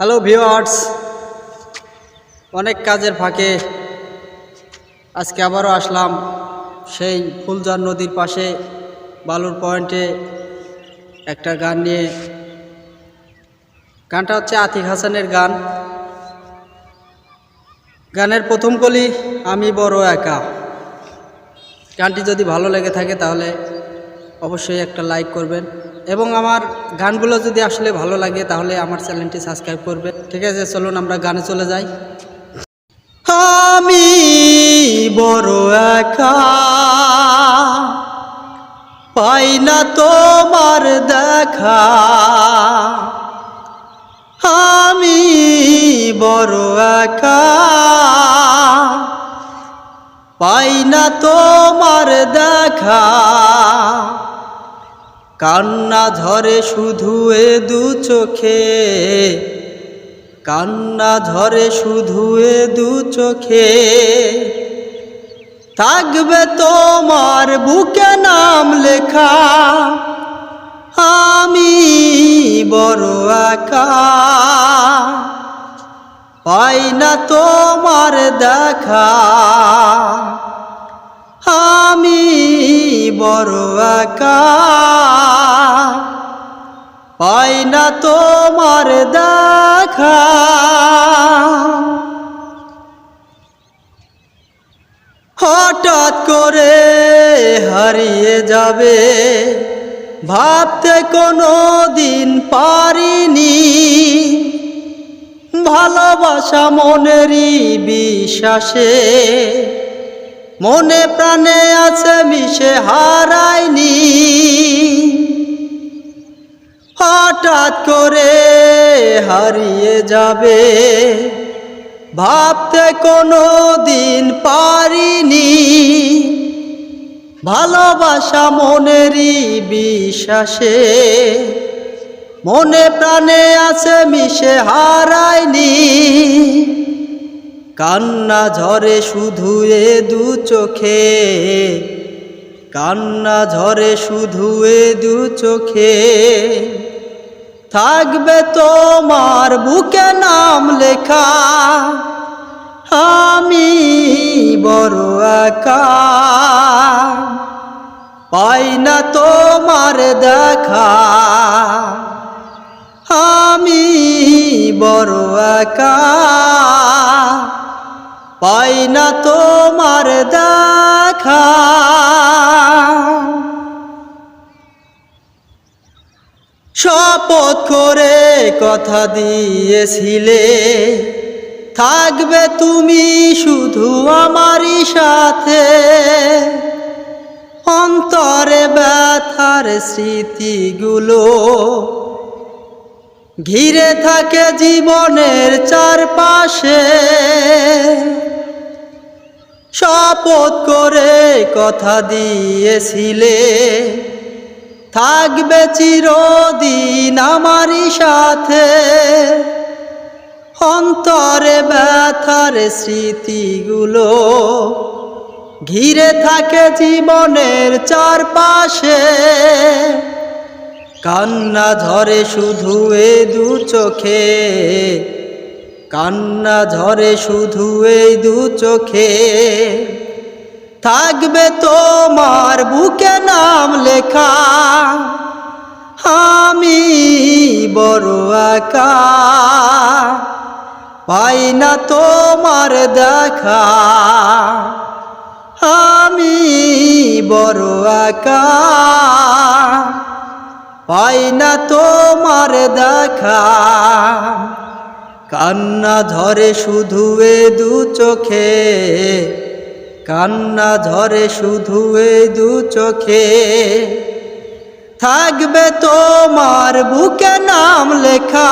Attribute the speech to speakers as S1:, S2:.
S1: Hello viewers অনেক কাজের ফাঁকে আজকে আবারও আসলাম সেই ফুলজার নদীর পাশে, বালুর পয়েন্টে একটা গান নিয়ে। গানটা হচ্ছে আতিক হাসানের গান। গানের প্রথম কলি, আমি বড় একা। গানটি যদি ভালো লেগে থাকে তাহলে অবশ্যই একটা লাইক করবেন। এবং আমার গানগুলো যদি আসলে ভালো লাগে, তাহলে আমার চ্যানেলটি সাবস্ক্রাইব করবে। ঠিক আছে, চলুন আমরা গানে চলে যাই। আমি বড় একা, পাই না তোমার দেখা। আমি বড় একা, পাই না তোমার দেখা। কান্না ঝরে শুধু এ দু চোখে। কান্না ঝরে শুধু এ দু চোখে। থাকবে তোমার বুকে নাম লেখা, আমি বড় একা। পাই না তোমার দেখা আমি বড় একা পাই না তোমার দেখা। হঠাৎ করে হারিয়ে যাবে, ভাবতে কোনো দিন পারিনি। ভালোবাসা মনেরই বিশ্বাসে মনে প্রাণে আছে মিশে হারায়নি। হঠাৎ করে হারিয়ে যাবে, ভাবতে কোনো দিন পারিনি। ভালোবাসা মনেরই বিশ্বাসে, মনে প্রাণে আছে মিশে হারায়নি। কান্না ঝরে শুধু এ দু চোখে। কান্না ঝরে শুধু এ দু চোখে। থাকবে তোমার বুকে নাম লেখা। আমি বড় একা। পাই না তোমার দেখা। আমি বড় একা। পাই না তোমার দেখা। শপথ করে কথা দিয়েছিলে, থাকবে তুমি শুধু আমারই সাথে। অন্তরে ব্যথার স্মৃতিগুলো ঘিরে থাকে জীবনের চারপাশে। শপথ করে কথা দিয়েছিলে। থাকবে চিরদিন আমারই সাথে। অন্তরে ব্যথার স্মৃতিগুলো ঘিরে থাকে জীবনের চারপাশে। কান্না ঝরে শুধু এ দু চোখে। কান্না ঝরে শুধু এই দু চোখে। থাকবে তোমার বুকে নাম লেখা। আমি বড় একা। পাই না তোমার দেখা। আমি বড় একা। পাই না তোমার দেখা। কান্না ঝরে শুধু এ দু চোখে। কান্না ধরে শুধু দু চোখে। থাকবে তোমার বুকে নাম লেখা।